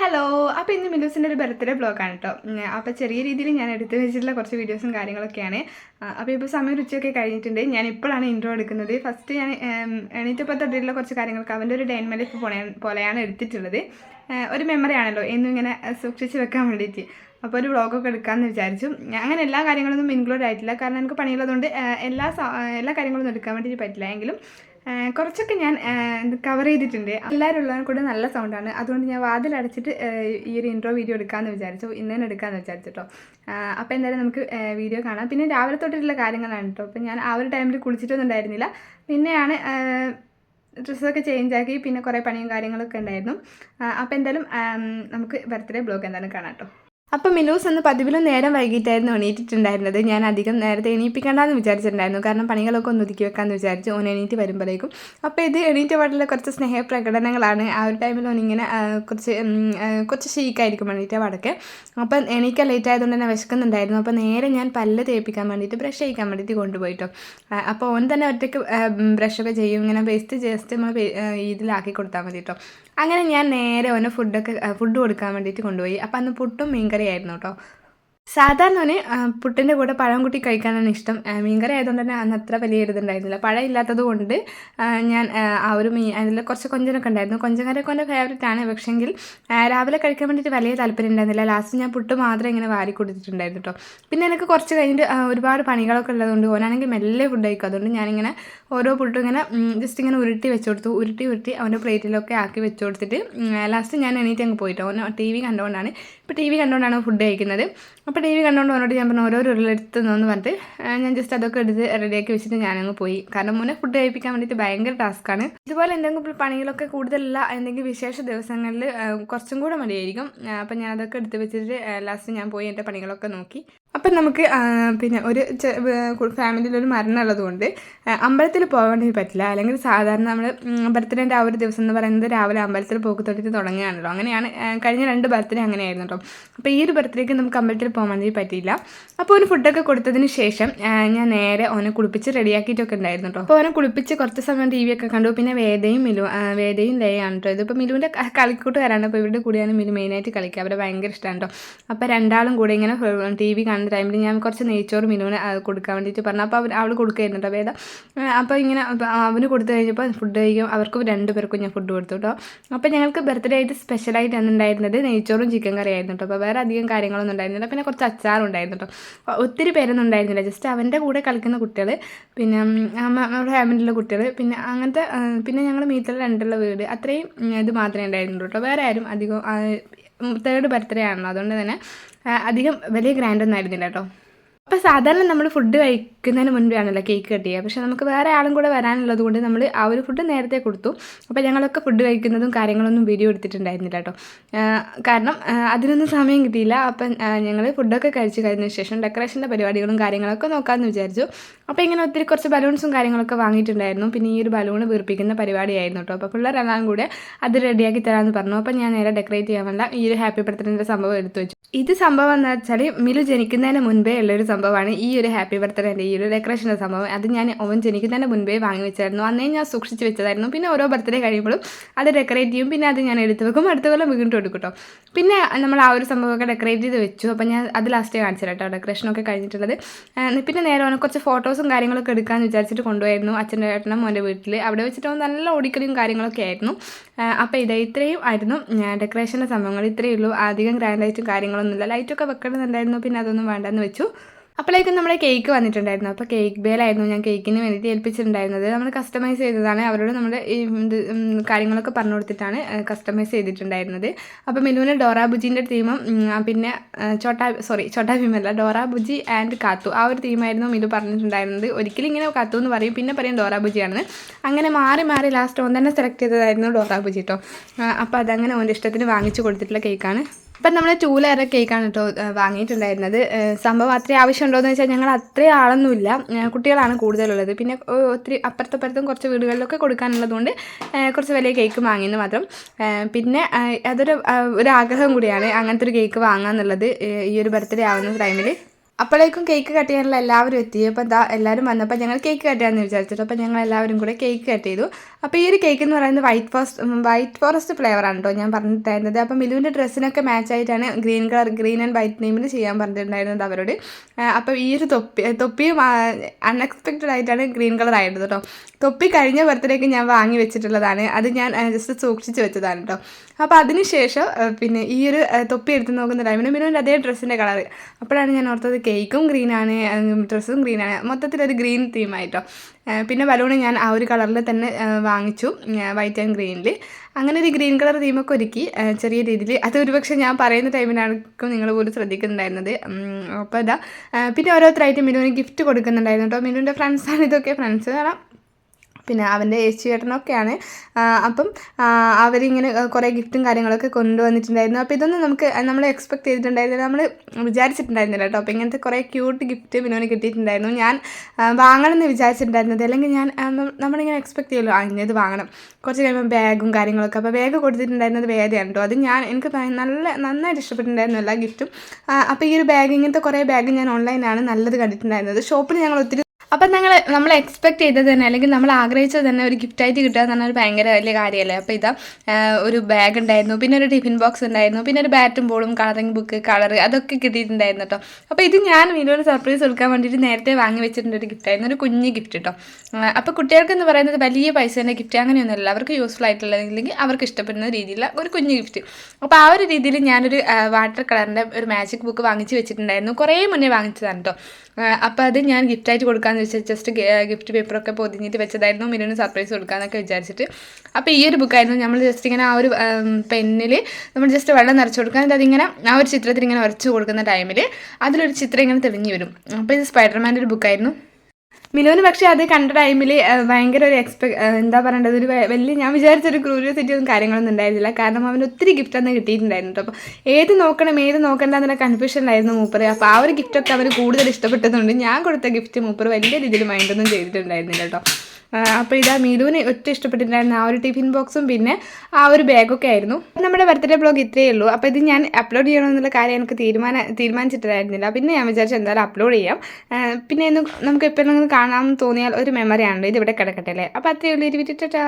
Hello അപ്പോൾ ഇന്ന് മിലൂസിന്റെ ഒരു ബർത്ത്ഡേ ബ്ലോഗാണ് കേട്ടോ അപ്പോൾ ചെറിയ രീതിയിൽ ഞാൻ എടുത്തു വെച്ചിട്ടുള്ള കുറച്ച് വീഡിയോസും കാര്യങ്ങളൊക്കെയാണ്. അപ്പോൾ ഇപ്പോൾ സമയം ഉച്ചയൊക്കെ കഴിഞ്ഞിട്ടുണ്ട്. ഞാൻ ഇപ്പോഴാണ് ഇൻട്രോ എടുക്കുന്നത്. ഫസ്റ്റ് ഞാൻ എണീറ്റപ്പോൾ തൊട്ടിട്ടുള്ള കുറച്ച് കാര്യങ്ങളൊക്കെ അവന്റെ ഒരു ഡേ മലിഫ് മൈ ലൈഫ് പോലെയാണ് എടുത്തിട്ടുള്ളത്. ഒരു മെമ്മറി ആണല്ലോ. എന്നും ഇങ്ങനെ സൂക്ഷിച്ച് വെക്കാൻ വേണ്ടിയിട്ട്. അപ്പോൾ ഒരു വ്ളോഗൊക്കെ എടുക്കാമെന്ന് വിചാരിച്ചു. അങ്ങനെ എല്ലാ കാര്യങ്ങളൊന്നും ഇൻക്ലൂഡ് ആയിട്ടില്ല. കാരണം എനിക്ക് പണിയുള്ളതുകൊണ്ട് എല്ലാ എല്ലാ കാര്യങ്ങളൊന്നും എടുക്കാൻ വേണ്ടിയിട്ട് പറ്റില്ല. എങ്കിലും കുറച്ചൊക്കെ ഞാൻ കവർ ചെയ്തിട്ടുണ്ട്. എല്ലാവരും ഉള്ളവരും കൂടെ നല്ല സൗണ്ടാണ് അതുകൊണ്ട് ഞാൻ വാതിൽ അടച്ചിട്ട് ഈ ഒരു ഇൻട്രോ വീഡിയോ എടുക്കാമെന്ന് വിചാരിച്ചു. ഇന്ന് തന്നെ എടുക്കാമെന്ന് വിചാരിച്ചു കേട്ടോ അപ്പോൾ എന്തായാലും നമുക്ക് വീഡിയോ കാണാം. പിന്നെ രാവിലെ തൊട്ടിട്ടുള്ള കാര്യങ്ങളാണ് കേട്ടോ അപ്പോൾ ഞാൻ ആ ഒരു ടൈമിൽ കുളിച്ചിട്ടൊന്നും ഉണ്ടായിരുന്നില്ല. പിന്നെയാണ് ഡ്രസ്സൊക്കെ ചേഞ്ച് ആക്കി പിന്നെ കുറേ പണിയും കാര്യങ്ങളൊക്കെ ഉണ്ടായിരുന്നു. അപ്പോൾ എന്തായാലും നമുക്ക് ബർത്ത്ഡേ ബ്ലോഗ് എന്തായാലും കാണാം കേട്ടോ അപ്പോൾ മിലൂസ് അന്ന് പതിവിലും നേരം വൈകിട്ടായിരുന്നു എണീറ്റിട്ടുണ്ടായിരുന്നത്. ഞാൻ അധികം നേരത്തെ എണീപ്പിക്കണ്ടെന്ന് വിചാരിച്ചിട്ടുണ്ടായിരുന്നു. കാരണം പണികളൊക്കെ ഒന്ന് ഒതുക്കി വെക്കാമെന്ന് വിചാരിച്ചു ഓൻ എണീറ്റ് വരുമ്പോഴേക്കും അപ്പോൾ ഇത് എണീറ്റ പാട്ടിലെ കുറച്ച് സ്നേഹപ്രകടനങ്ങളാണ്. ആ ഒരു ടൈമിൽ ഓനിങ്ങനെ കുറച്ച് കുറച്ച് ഷീക്കായിരിക്കും എണീറ്റ പാടൊക്കെ. അപ്പം എണീക്കാൻ ലേറ്റ് ആയതുകൊണ്ട് തന്നെ വിശക്കുന്നുണ്ടായിരുന്നു. അപ്പോൾ നേരെ ഞാൻ പല്ല് തേപ്പിക്കാൻ വേണ്ടിയിട്ട് ബ്രഷ് ചെയ്യിക്കാൻ വേണ്ടിയിട്ട് കൊണ്ടുപോയിട്ടോ. അപ്പോൾ ഓൻ തന്നെ ഒറ്റയ്ക്ക് ബ്രഷൊക്കെ ചെയ്യും. ഇങ്ങനെ വേസ്റ്റ് ജസ്റ്റ് നമ്മൾ ഇതിലാക്കി കൊടുത്താൽ മതി കേട്ടോ അങ്ങനെ ഞാൻ നേരെ ഓന് ഫുഡൊക്കെ ഫുഡ് കൊടുക്കാൻ വേണ്ടിയിട്ട് കൊണ്ടുപോയി. അപ്പം അന്ന് പുട്ടും മീൻകറി ആയിരുന്നു കേട്ടോ സാധാരണ തന്നെ പുട്ടിന്റെ കൂടെ പഴം കൂട്ടി കഴിക്കാനാണ് ഇഷ്ടം. മീൻകറി ആയതുകൊണ്ട് തന്നെ അന്ന് അത്ര വലിയ ഇതുണ്ടായിരുന്നില്ല. പഴം ഇല്ലാത്തത് കൊണ്ട് ഞാൻ ആ, ഒരു മീൻ അതിൽ കുറച്ച് കൊഞ്ചനൊക്കെ ഉണ്ടായിരുന്നു. കൊഞ്ചക്കറിയൊക്കെ എന്റെ ഫേവറേറ്റ് ആണ്. പക്ഷെങ്കിൽ രാവിലെ കഴിക്കാൻ വേണ്ടിയിട്ട് വലിയ താല്പര്യം ഉണ്ടായിരുന്നില്ല. ലാസ്റ്റ് ഞാൻ പുട്ട് മാത്രം ഇങ്ങനെ വാരി കൊടുത്തിട്ടുണ്ടായിരുന്നു കേട്ടോ പിന്നെ എനിക്ക് കുറച്ച് കഴിഞ്ഞിട്ട് ഒരുപാട് പണികളൊക്കെ ഉള്ളതുകൊണ്ട് ഓനാണെങ്കിൽ മെല്ലെ ഫുഡ് കഴിക്കും. അതുകൊണ്ട് ഞാനിങ്ങനെ ഓരോ പുട്ടും ഇങ്ങനെ ജസ്റ്റ് ഇങ്ങനെ ഉരുട്ടി വെച്ച് കൊടുത്തു. ഉരുട്ടി ഉരുട്ടി അവന്റെ പ്ലേറ്റിലൊക്കെ ആക്കി വെച്ച് കൊടുത്തിട്ട് ലാസ്റ്റ് ഞാൻ എണീറ്റ് അങ്ങ് പോയിട്ടോ ഓൻ ടി വി കണ്ടുകൊണ്ടാണ് ഇപ്പോൾ ടി വി കണ്ടുകൊണ്ടാണ് ഫുഡ് കഴിക്കുന്നത്. അപ്പോൾ ടി വി കണ്ടുകൊണ്ട് അവനോട് ഞാൻ പറഞ്ഞു ഓരോ ഉരുളെടുത്ത് നിന്ന് പറഞ്ഞിട്ട് ഞാൻ ജസ്റ്റ് അതൊക്കെ എടുത്ത് റെഡിയാക്കി വെച്ചിട്ട് ഞാനങ്ങ് പോയി. കാരണം മുന്നേ ഫുഡ് കഴിപ്പിക്കാൻ വേണ്ടിയിട്ട് ഭയങ്കര ടാസ്ക്കാണ് ഇതുപോലെ എന്തെങ്കിലും പണികളൊക്കെ കൂടുതലുള്ള എന്തെങ്കിലും വിശേഷ ദിവസങ്ങളിൽ കുറച്ചും കൂടെ മടിയായിരിക്കും അപ്പം ഞാൻ അതൊക്കെ എടുത്ത് വെച്ചിട്ട് ലാസ്റ്റ് ഞാൻ പോയി എന്റെ പണികളൊക്കെ നോക്കി. അപ്പം നമുക്ക് പിന്നെ ഒരു ഫാമിലിയിൽ ഒരു മരണം ഉള്ളതുകൊണ്ട് അമ്പലത്തിൽ പോകാൻ പറ്റില്ല. അല്ലെങ്കിൽ സാധാരണ നമ്മൾ ബർത്ത്ഡേന്റെ ആ ഒരു ദിവസം എന്ന് പറയുന്നത് രാവിലെ അമ്പലത്തിൽ പോക്ക് തൊട്ടിട്ട് തുടങ്ങുകയാണല്ലോ. അങ്ങനെയാണ് കഴിഞ്ഞ രണ്ട് ബർത്ത്ഡേ അങ്ങനെയായിരുന്നു കേട്ടോ. അപ്പോൾ ഈ ഒരു ബർത്ത്ഡേക്ക് നമുക്ക് അമ്പലത്തിൽ പോകാൻ വേണ്ടി പറ്റിയില്ല. അപ്പോൾ ഒരു ഫുഡൊക്കെ കൊടുത്തതിന് ശേഷം ഞാൻ നേരെ ഓനെ കുളിപ്പിച്ച് റെഡിയാക്കിയിട്ടൊക്കെ ഉണ്ടായിരുന്നു കേട്ടോ. അപ്പോൾ ഓനെ കുളിപ്പിച്ച് കുറച്ച് സമയം ടി വി ഒക്കെ കണ്ടു. പിന്നെ വേദയും മിലു വേദയും ലയാണ് കേട്ടോ ഇതിപ്പോൾ മിലുവിന്റെ കളിക്കൂട്ട് കളിക്കൂട്ടുകാരാണ്. അപ്പോൾ ഇവരുടെ കൂടെയാണ് മിലു മെയിനായിട്ട് കളിക്കുക. അവരെ ഭയങ്കര ഇഷ്ടമാണ് കേട്ടോ. അപ്പോൾ രണ്ടാളും കൂടെ ഇങ്ങനെ ടി വി കാണുന്ന ടൈമിൽ ഞാൻ കുറച്ച് നെയ്ച്ചോറ് മിനുവിന് കൊടുക്കാൻ വേണ്ടിയിട്ട് പറഞ്ഞു. അപ്പോൾ അവൾ കൊടുക്കുകയായിരുന്നു കേട്ടോ വേദ. അപ്പോൾ ഇങ്ങനെ അവന് കൊടുത്തു കഴിഞ്ഞപ്പോൾ ഫുഡ് കഴിക്കും. അവർക്കും രണ്ട് പേർക്കും ഞാൻ ഫുഡ് കൊടുത്തു കേട്ടോ അപ്പോൾ ഞങ്ങൾക്ക് ബർത്ത്ഡേ ആയിട്ട് സ്പെഷ്യലായിട്ട് അന്നുണ്ടായിരുന്നത് നെയ്ച്ചോറും ചിക്കൻ കറി ആയിരുന്നു കേട്ടോ അപ്പോൾ വേറെ അധികം കാര്യങ്ങളൊന്നും ഉണ്ടായിരുന്നില്ല. പിന്നെ കുറച്ച് അച്ചാറുണ്ടായിരുന്നു കേട്ടോ ഒത്തിരി പേരൊന്നും ഉണ്ടായിരുന്നില്ല. ജസ്റ്റ് അവന്റെ കൂടെ കളിക്കുന്ന കുട്ടികൾ പിന്നെ നമ്മുടെ ഫാമിലിയിലെ കുട്ടികൾ പിന്നെ അങ്ങനത്തെ പിന്നെ ഞങ്ങൾ മീറ്റിൽ രണ്ടുള്ള വീട്. അത്രയും ഇത് മാത്രമേ ഉണ്ടായിരുന്നുള്ളൂ കേട്ടോ വേറെ ആരും അധികം തേർഡ് ബർത്ത്ഡേ ആണല്ലോ. അതുകൊണ്ട് തന്നെ അധികം വലിയ ഗ്രാൻഡൊന്നും ആയിരുന്നില്ല കേട്ടോ. അപ്പോൾ സാധാരണ നമ്മൾ ഫുഡ് കഴിക്കുന്നതിന് മുൻപേ ആണല്ലോ കേക്ക് കട്ട് ചെയ്യുക പക്ഷേ നമുക്ക് വേറെ ആളും കൂടെ വരാനുള്ളത് കൊണ്ട് നമ്മൾ ആ ഒരു ഫുഡ് നേരത്തെ കൊടുത്തു. അപ്പോൾ ഞങ്ങളൊക്കെ ഫുഡ് കഴിക്കുന്നതും കാര്യങ്ങളൊന്നും വീഡിയോ എടുത്തിട്ടുണ്ടായിരുന്നില്ല കേട്ടോ. കാരണം അതിനൊന്നും സമയം കിട്ടിയില്ല. അപ്പം ഞങ്ങൾ ഫുഡൊക്കെ കഴിച്ച് കഴിഞ്ഞ ശേഷം ഡെക്കറേഷന്റെ പരിപാടികളും കാര്യങ്ങളൊക്കെ നോക്കാമെന്ന് വിചാരിച്ചു. അപ്പോൾ ഇങ്ങനെ ഒത്തിരി കുറച്ച് ബലൂൺസും കാര്യങ്ങളൊക്കെ വാങ്ങിയിട്ടുണ്ടായിരുന്നു. പിന്നെ ഈ ഒരു ബലൂൺ വീർപ്പിക്കുന്ന പരിപാടിയായിരുന്നു കേട്ടോ. അപ്പോൾ പിള്ളേരെല്ലാം കൂടെ അത് റെഡിയാക്കി തരാമെന്ന് പറഞ്ഞു. അപ്പോൾ ഞാൻ നേരെ ഡെക്കറേറ്റ് ചെയ്യാൻ വേണ്ട ഈ ഒരു ഹാപ്പി ബർത്ത്ഡേന്റെ സംഭവം എടുത്തു വെച്ചു. ഇത് സംഭവം എന്ന് വെച്ചാൽ മിലു ജനിക്കുന്നതിന് മുൻപേ ഉള്ളൊരു സംഭവമാണ് ഈ ഒരു ഹാപ്പി ബർത്ത്ഡേന്റെ ഈ ഒരു ഡെക്കറേഷന്റെ സംഭവം അത് ഞാൻ അവൻ തന്നെ മുൻപേ വാങ്ങി വെച്ചായിരുന്നു. അന്നേ ഞാൻ സൂക്ഷിച്ച് വെച്ചതായിരുന്നു. പിന്നെ ഓരോ ബർത്ത്ഡേ കഴിയുമ്പോഴും അത് ഡെക്കറേറ്റ് ചെയ്യും. പിന്നെ അത് ഞാൻ എടുത്ത് വെക്കും. അടുത്ത കൊല്ലം വീണ്ടും എടുക്കും പിന്നെ നമ്മൾ ആ ഒരു സംഭവമൊക്കെ ഡെക്കറേറ്റ് ചെയ്ത് വെച്ചു. അപ്പോൾ ഞാൻ അത് ലാസ്റ്റ് കാണിച്ചു കേട്ടോ ഡെക്കറേഷനൊക്കെ കഴിഞ്ഞിട്ടുള്ളത്. പിന്നെ നേരെ കുറച്ച് ഫോട്ടോസും കാര്യങ്ങളൊക്കെ എടുക്കാമെന്ന് വിചാരിച്ചിട്ട് കൊണ്ടുപോയിരുന്നു അച്ഛന്റെ ഏട്ടനും മോന്റെ വീട്ടിൽ അവിടെ വെച്ചിട്ട് നല്ല ഓടിക്കലും കാര്യങ്ങളൊക്കെ ആയിരുന്നു. അപ്പോൾ ഇത് ഇത്രയും ആയിരുന്നു. ഡെക്കറേഷന്റെ സംഭവങ്ങൾ. ഇത്രയേ ഉള്ളൂ. അധികം ഗ്രാൻഡായിട്ടും കാര്യങ്ങളൊന്നുമില്ല ലൈറ്റൊക്കെ വെക്കണമെന്നുണ്ടായിരുന്നു. പിന്നെ അതൊന്നും വേണ്ടെന്ന് വെച്ചു. അപ്പോഴേക്കും നമ്മുടെ കേക്ക് വന്നിട്ടുണ്ടായിരുന്നു. അപ്പോൾ കേക്ക് ബേലായിരുന്നു ഞാൻ കേക്കിന് വേണ്ടിയിട്ട് ഏൽപ്പിച്ചിട്ടുണ്ടായിരുന്നത്. നമ്മൾ കസ്റ്റമൈസ് ചെയ്തതാണ്. അവരോട് നമ്മൾ ഇത് കാര്യങ്ങളൊക്കെ പറഞ്ഞു കൊടുത്തിട്ടാണ് കസ്റ്റമൈസ് ചെയ്തിട്ടുണ്ടായിരുന്നത്. അപ്പോൾ മിനുവിന് ഡോറ ബുജിന്റെ തീമും പിന്നെ ചോട്ടാ സോറി ചോട്ടാ ഭീമല്ല ഡോറ ബുജി ആൻഡ് കാത്തു. ആ ഒരു തീമായിരുന്നു മിനു പറഞ്ഞിട്ടുണ്ടായിരുന്നത്. ഒരിക്കലും ഇങ്ങനെ കാത്തു എന്ന് പറയും. പിന്നെ പറയും ഡോറ ബുജിയാണെന്ന്. അങ്ങനെ മാറി മാറി ലാസ്റ്റ് ഓൻ തന്നെ സെലക്ട് ചെയ്തതായിരുന്നു ഡോറ ബുജി കേട്ടോ അപ്പോൾ അതങ്ങനെ ഓന്റെ ഇഷ്ടത്തിന് വാങ്ങിച്ചു കൊടുത്തിട്ടുള്ള കേക്കാണ് ഇപ്പം നമ്മൾ ടൂ ലെയർ കേക്കാണ് കേട്ടോ വാങ്ങിയിട്ടുണ്ടായിരുന്നത്. സംഭവം അത്രയും ആവശ്യമുണ്ടോ എന്ന് വെച്ചാൽ ഞങ്ങൾ അത്രയും ആളൊന്നുമില്ല. കുട്ടികളാണ് കൂടുതലുള്ളത്. പിന്നെ ഒത്തിരി അപ്പുറത്തപ്പുറത്തും കുറച്ച് വീടുകളിലൊക്കെ കൊടുക്കാനുള്ളതുകൊണ്ട് കുറച്ച് വലിയ കേക്ക് വാങ്ങിയെന്ന് മാത്രം. പിന്നെ അതൊരു ഒരു ആഗ്രഹം കൂടിയാണ് അങ്ങനത്തെ ഒരു കേക്ക് വാങ്ങാന്നുള്ളത്. ഏഹ് ഈ ഒരു ബർത്ത്ഡേ ആവുന്ന ടൈമിൽ അപ്പോഴേക്കും കേക്ക് കട്ട് ചെയ്യാനുള്ള എല്ലാവരും എത്തി. അപ്പോൾ എന്താ എല്ലാവരും വന്നപ്പോൾ ഞങ്ങൾ കേക്ക് കട്ട് ചെയ്യാമെന്ന് വിചാരിച്ചിട്ട് അപ്പോൾ ഞങ്ങൾ എല്ലാവരും കൂടെ കേക്ക് കട്ട് ചെയ്തു. അപ്പോൾ ഈ ഒരു കേക്ക് എന്ന് പറയുന്നത് വൈറ്റ് ഫോറസ്റ്റ് വൈറ്റ് ഫോറസ്റ്റ് ഫ്ലേവറാണ് കേട്ടോ ഞാൻ പറഞ്ഞിട്ടുണ്ടായിരുന്നത്. അപ്പോൾ മിലുവിന്റെ ഡ്രസ്സിനൊക്കെ മാച്ച് ആയിട്ടാണ് green colour green and white നെയിമിൽ ചെയ്യാൻ പറഞ്ഞിട്ടുണ്ടായിരുന്നത് അവരോട്. അപ്പോൾ ഈ ഒരു തൊപ്പി തൊപ്പിയും അൺഎക്സ്പെക്റ്റഡ് ആയിട്ടാണ് ഗ്രീൻ കളർ ആയിരുന്നത് കേട്ടോ തൊപ്പി കഴിഞ്ഞ ബർത്ത്ഡേക്ക് ഞാൻ വാങ്ങി വെച്ചിട്ടുള്ളതാണ്. അത് ഞാൻ ജസ്റ്റ് സൂക്ഷിച്ച് വെച്ചതാണ് കേട്ടോ അപ്പോൾ അതിനുശേഷം പിന്നെ ഈ ഒരു തൊപ്പി എടുത്ത് നോക്കുന്ന ടൈമിന് മിനുവിന്റെ അതേ ഡ്രസ്സിന്റെ കളർ അപ്പോഴാണ് ഞാൻ ഓർത്തത് കേക്കും ഗ്രീനാണ് ഡ്രസ്സും ഗ്രീനാണ് മൊത്തത്തിലൊരു ഗ്രീൻ തീമായിട്ടോ പിന്നെ ബലൂൺ ഞാൻ ആ ഒരു കളറിൽ തന്നെ വാങ്ങിച്ചു വൈറ്റ് ആൻഡ് ഗ്രീനിൽ അങ്ങനെ ഒരു ഗ്രീൻ കളർ തീമൊക്കെ ഒരുക്കി ചെറിയ രീതിയിൽ അത് ഒരുപക്ഷെ ഞാൻ പറയുന്ന ടൈമിനായിരിക്കും നിങ്ങൾ പോലും ശ്രദ്ധിക്കുന്നുണ്ടായിരുന്നത്. അപ്പോൾ ഇതാ പിന്നെ ഓരോരുത്തരായിട്ട് മിനുവിന് ഗിഫ്റ്റ് കൊടുക്കുന്നുണ്ടായിരുന്നു കേട്ടോ മിനുവിന്റെ ഫ്രണ്ട്സാണ് ഇതൊക്കെ. ഫ്രണ്ട്സ് കാരണം പിന്നെ അവന്റെ ഏച്ചി ചേട്ടനൊക്കെയാണ് അപ്പം അവരിങ്ങനെ കുറേ ഗിഫ്റ്റും കാര്യങ്ങളൊക്കെ കൊണ്ടുവന്നിട്ടുണ്ടായിരുന്നു. അപ്പോൾ ഇതൊന്നും നമുക്ക് നമ്മൾ എക്സ്പെക്ട് ചെയ്തിട്ടുണ്ടായിരുന്നില്ല. നമ്മൾ വിചാരിച്ചിട്ടുണ്ടായിരുന്നില്ല കേട്ടോ. അപ്പോൾ ഇങ്ങനത്തെ കുറേ ക്യൂട്ട് ഗിഫ്റ്റ് മിനുവിന് കിട്ടിയിട്ടുണ്ടായിരുന്നു. ഞാൻ വാങ്ങണമെന്ന് വിചാരിച്ചിട്ടുണ്ടായിരുന്നത്. അല്ലെങ്കിൽ ഞാൻ നമ്മളിങ്ങനെ എക്സ്പെക്ട് ചെയ്യുമല്ലോ ഇന്നത് വാങ്ങണം. കുറച്ച് കഴിയുമ്പോൾ ബാഗും കാര്യങ്ങളൊക്കെ. അപ്പോൾ ബാഗ് കൊടുത്തിട്ടുണ്ടായിരുന്നത് വേദയാണ് കേട്ടോ. അത് ഞാൻ എനിക്ക് നല്ല നന്നായിട്ട് ഇഷ്ടപ്പെട്ടിട്ടുണ്ടായിരുന്നു എല്ലാ ഗിഫ്റ്റും അപ്പോൾ ഈ ഒരു ബാഗ് ഇങ്ങനത്തെ കുറേ ബാഗ് ഞാൻ ഓൺലൈനാണ് നല്ലത് കണ്ടിട്ടുണ്ടായിരുന്നത്. ഷോപ്പിൽ ഞങ്ങൾ ഒത്തിരി അപ്പം ഞങ്ങൾ നമ്മൾ എക്സ്പെക്ട് ചെയ്തത് തന്നെ അല്ലെങ്കിൽ നമ്മൾ ആഗ്രഹിച്ചത് തന്നെ ഒരു ഗിഫ്റ്റായിട്ട് കിട്ടുക എന്ന് പറഞ്ഞാൽ ഭയങ്കര വലിയ കാര്യമല്ലേ അപ്പോൾ ഇതാ ഒരു ബാഗ് ഉണ്ടായിരുന്നു പിന്നെ ഒരു ടിഫിൻ ബോക്സ് ഉണ്ടായിരുന്നു പിന്നെ ഒരു ബാറ്റും ബോളും കളറിങ് ബുക്ക് കളർ അതൊക്കെ കിട്ടിയിട്ടുണ്ടായിരുന്നു കേട്ടോ. അപ്പോൾ ഇത് ഞാൻ വീഡിയോയിൽ സർപ്രൈസ് കൊടുക്കാൻ വേണ്ടിയിട്ട് നേരത്തെ വാങ്ങി വെച്ചിട്ടുണ്ട് ഒരു ഗിഫ്റ്റായിരുന്നു ഒരു കുഞ്ഞ് ഗിഫ്റ്റ് കേട്ടോ. അപ്പോൾ കുട്ടികൾക്ക് എന്ന് പറയുന്നത് വലിയ പൈസേന്റെ ഗിഫ്റ്റ് അങ്ങനെയൊന്നുമല്ല. അവർക്ക് യൂസ്ഫുൾ ആയിട്ടുള്ള അല്ലെങ്കിൽ അവർക്ക് ഇഷ്ടപ്പെടുന്ന രീതിയിലുള്ള ഒരു കുഞ്ഞ് ഗിഫ്റ്റ് അപ്പോൾ ആ ഒരു രീതിയിൽ ഞാനൊരു വാട്ടർ കളറിന്റെ ഒരു മാജിക് ബുക്ക് വാങ്ങിച്ച് വെച്ചിട്ടുണ്ടായിരുന്നു. കുറേ മുന്നേ വാങ്ങിച്ചതാണ് കേട്ടോ. അപ്പോൾ അത് ഞാൻ ഗിഫ്റ്റായിട്ട് കൊടുക്കാമെന്ന് വെച്ചാൽ ജസ്റ്റ് ഗിഫ്റ്റ് പേപ്പറൊക്കെ പൊതിഞ്ഞിട്ട് വെച്ചതായിരുന്നു. മിനുവിന് സർപ്രൈസ് കൊടുക്കാമെന്നൊക്കെ വിചാരിച്ചിട്ട്. അപ്പോൾ ഈ ഒരു ബുക്കായിരുന്നു നമ്മൾ ജസ്റ്റ് ഇങ്ങനെ ആ ഒരു പെന്നിൽ നമ്മൾ ജസ്റ്റ് വെള്ളം നിറച്ച് കൊടുക്കുക. എന്നിട്ട് അതിങ്ങനെ ആ ഒരു ചിത്രത്തിൽ ഇങ്ങനെ വരച്ച് കൊടുക്കുന്ന ടൈമിൽ അതിലൊരു ചിത്രം ഇങ്ങനെ തെളിഞ്ഞു വരും. അപ്പോൾ ഇത് സ്പൈഡർമാന്റെ ഒരു ബുക്കായിരുന്നു മിലുവിന് പക്ഷേ അത് കണ്ട ടൈമിൽ ഭയങ്കര ഒരു എക്സ്പെക്ട് എന്താ പറയേണ്ടത്? ഒരു വലിയ ഞാൻ വിചാരിച്ചൊരു ക്രൂരിയോസിറ്റി ഒന്നും കാര്യങ്ങളൊന്നും ഉണ്ടായിരുന്നില്ല. കാരണം അവന് ഒത്തിരി ഗിഫ്റ്റ് അന്ന് കിട്ടിയിട്ടുണ്ടായിരുന്നു കേട്ടോ. അപ്പോൾ ഏത് നോക്കണം ഏത് നോക്കണ്ട എന്നുള്ള കൺഫ്യൂഷനിലായിരുന്നു മൂപ്പർ അപ്പോൾ ആ ഒരു ഗിഫ്റ്റൊക്കെ അവന് കൂടുതൽ ഇഷ്ടപ്പെട്ടതുകൊണ്ട് ഞാൻ കൊടുത്ത ഗിഫ്റ്റ് മൂപ്പർ വലിയ രീതിയിൽ മൈൻഡൊന്നും ചെയ്തിട്ടുണ്ടായിരുന്നില്ല കേട്ടോ. അപ്പോൾ ഇതാ മീലുവിന് ഒറ്റ ഇഷ്ടപ്പെട്ടിട്ടുണ്ടായിരുന്ന ആ ഒരു ടിഫിൻ ബോക്സും പിന്നെ ആ ഒരു ബാഗൊക്കെ ആയിരുന്നു. നമ്മുടെ ബർത്ത്ഡേ ബ്ലോഗ് ഇത്രയേ ഉള്ളൂ. അപ്പോൾ ഇത് ഞാൻ അപ്ലോഡ് ചെയ്യണമെന്നുള്ള കാര്യം എനിക്ക് തീരുമാന തീരുമാനിച്ചിട്ടുണ്ടായിരുന്നില്ല. പിന്നെ ഞാൻ വിചാരിച്ചു എന്തായാലും അപ്ലോഡ് ചെയ്യാം. പിന്നെ നമുക്ക് എപ്പോഴെങ്കിലും കാണാൻ തോന്നിയാൽ ഒരു മെമ്മറി ആണല്ലോ. ഇത് ഇവിടെ കിടക്കട്ടെ അല്ലേ? അപ്പോൾ അത്രയേ ഉള്ളൂ. ഇരുവിറ്റിട്ടാ